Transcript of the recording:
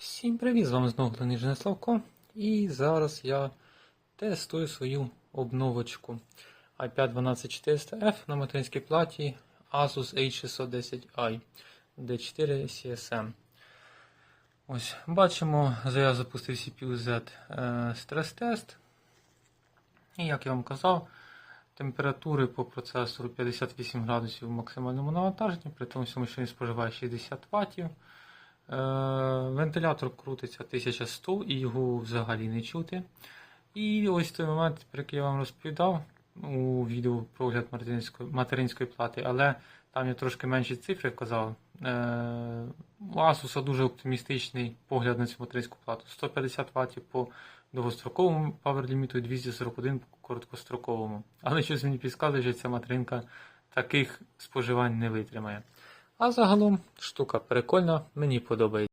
Всім привіт! З вами знову Гленижне Славко. І зараз я тестую свою обновочку i5 12400F на материнській платі Asus A610i D4 CSM. Ось, бачимо, я запустив CPU Z е, стрес-тест. І як я вам казав, температури по процесору 58 градусів в максимальному навантаженні, при тому що він споживає 60 Вт. Вентилятор крутиться 1100 і його взагалі не чути. І ось той момент, про який я вам розповідав у відео про огляд материнської, плати, але там я трошки менші цифри казав. Е, У Asus дуже оптимістичний погляд на цю материнську плату. 150 Вт по довгостроковому паверліміту і 241 по короткостроковому. Але щось мені підказує, що ця материнка таких споживань не витримає. А загалом штука прикольна, мені подобається.